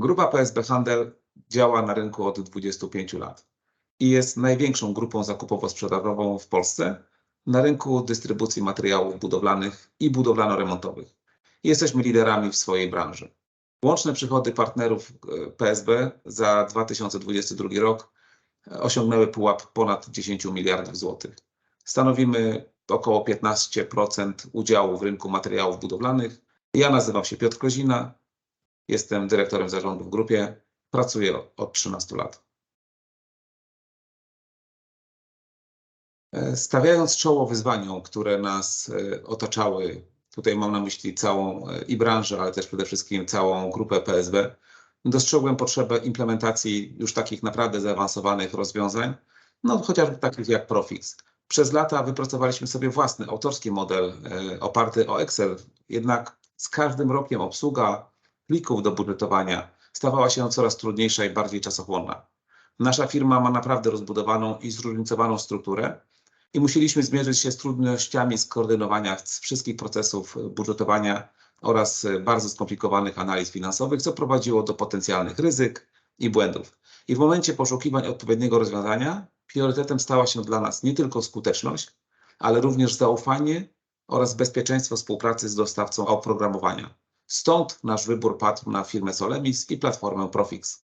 Grupa PSB Handel działa na rynku od 25 lat i jest największą grupą zakupowo-sprzedażową w Polsce na rynku dystrybucji materiałów budowlanych i budowlano-remontowych. Jesteśmy liderami w swojej branży. Łączne przychody partnerów e, PSB za 2022 rok osiągnęły pułap ponad 10 miliardów złotych. Stanowimy około 15% udziału w rynku materiałów budowlanych. Ja nazywam się Piotr Kozina, jestem dyrektorem zarządu w grupie, pracuję od 13 lat. E, Stawiając czoło wyzwaniom, które nas e, otaczały, tutaj mam na myśli całą e, i branżę, ale też przede wszystkim całą grupę PSB, dostrzegłem potrzebę implementacji już takich naprawdę zaawansowanych rozwiązań, no chociażby takich jak Profix. Przez lata wypracowaliśmy sobie własny autorski model oparty o Excel, jednak z każdym rokiem obsługa plików do budżetowania stawała się coraz trudniejsza i bardziej czasochłonna. Nasza firma ma naprawdę rozbudowaną i zróżnicowaną strukturę i musieliśmy zmierzyć się z trudnościami skoordynowania wszystkich procesów budżetowania oraz bardzo skomplikowanych analiz finansowych, co prowadziło do potencjalnych ryzyk i błędów. I w momencie poszukiwań odpowiedniego rozwiązania priorytetem stała się dla nas nie tylko skuteczność, ale również zaufanie oraz bezpieczeństwo współpracy z dostawcą oprogramowania. Stąd nasz wybór padł na firmę Solemis i platformę Profix.